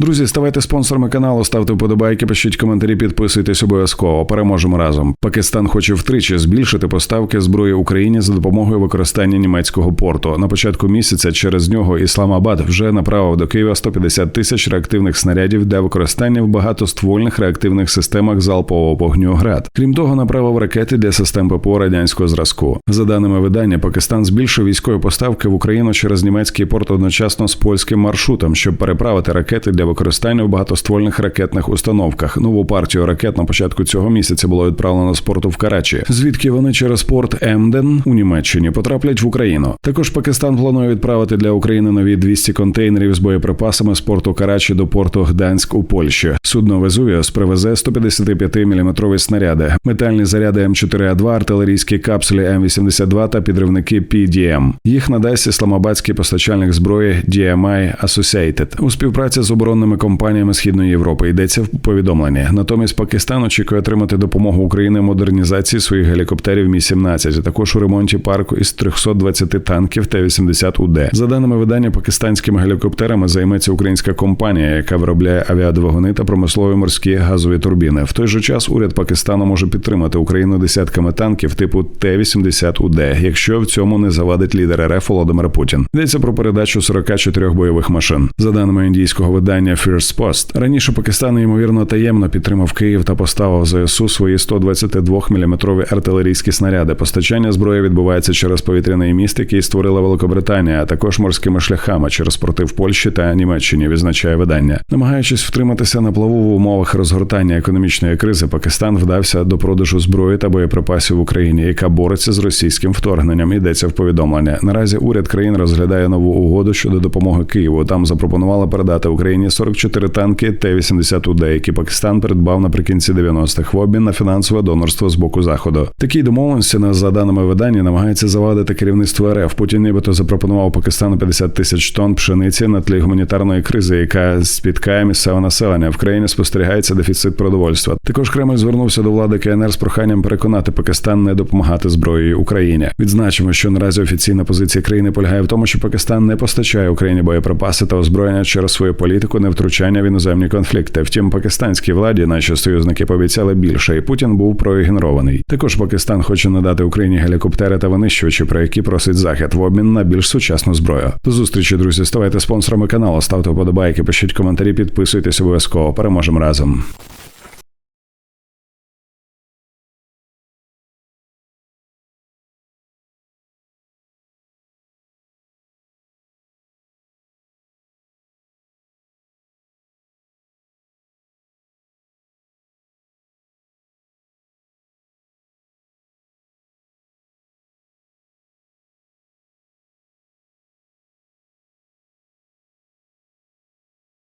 Друзі, ставайте спонсорами каналу, ставте вподобайки, пишіть коментарі, підписуйтесь обов'язково. Переможемо разом. Пакистан хоче втричі збільшити поставки зброї Україні за допомогою використання німецького порту. На початку місяця через нього Ісламабад вже направив до Києва 150 тисяч реактивних снарядів для використання в багатоствольних реактивних системах залпового вогню ГРАД. Крім того, направив ракети для систем ППО радянського зразку. За даними видання, Пакистан збільшив військові поставки в Україну через німецький порт одночасно з польським маршрутом, щоб переправити ракети для використання в багатоствольних ракетних установках. Нову партію ракет на початку цього місяця було відправлено з порту в Карачі, звідки вони через порт Емден у Німеччині потраплять в Україну. Також Пакистан планує відправити для України нові 200 контейнерів з боєприпасами з порту Карачі до порту Гданськ у Польщі. Судно Везувіос привезе 155 мм снаряди, метальні заряди М4А2, артилерійські капсулі М82 та підривники PDM. Їх надасть ісламабадський постачальник зброї DMI Associated у співпраці з оборонними компаніями Східної Європи. Йдеться в повідомленні. Натомість Пакистан очікує отримати допомогу України в модернізації своїх гелікоптерів Мі 17 а також у ремонті парку із 320 танків Т-80 УД. За даними видання, пакистанськими гелікоптерами займеться українська компанія, яка виробляє авіадвигуни та промислові морські газові турбіни. В той же час уряд Пакистану може підтримати Україну десятками танків типу Т-80 УД, якщо в цьому не завадить лідер РФ Володимир Путін. Йдеться про передачу 44 бойових машин. За даними індійського видання First Post, раніше Пакистан ймовірно таємно підтримав Київ та поставив ЗСУ свої 122 мм артилерійські снаряди. Постачання зброї відбувається через повітряний міст, який створила Великобританія, а також морськими шляхами через порти в Польщі та Німеччині. Відзначає видання, намагаючись втриматися на плаву в умовах розгортання економічної кризи, Пакистан вдався до продажу зброї та боєприпасів в Україні, яка бореться з російським вторгненням. Йдеться в повідомлення. Наразі уряд країн розглядає нову угоду щодо допомоги Києву. Там запропонували передати Україні 44 танки Т-80 УД, які Пакистан придбав наприкінці 90-х в обмін на фінансове донорство з боку заходу. Такі домовленості на за даними видання намагається завадити керівництво РФ. Путін нібито запропонував Пакистану 50 тисяч тонн пшениці на тлі гуманітарної кризи, яка спіткає місцеве населення. В країні спостерігається дефіцит продовольства. Також Кремль звернувся до влади КНР з проханням переконати Пакистан не допомагати зброєю Україні. Відзначимо, що наразі офіційна позиція країни полягає в тому, що Пакистан не постачає Україні боєприпаси та озброєння через свою політику невтручання в іноземні конфлікти. Втім, пакистанській владі наші союзники пообіцяли більше, і Путін був проігнорований. Також Пакистан хоче надати Україні гелікоптери та винищувачі, про які просить захід в обмін на більш сучасну зброю. До зустрічі, друзі. Ставайте спонсорами каналу, ставте вподобайки, пишіть коментарі, підписуйтесь обов'язково. Переможемо разом.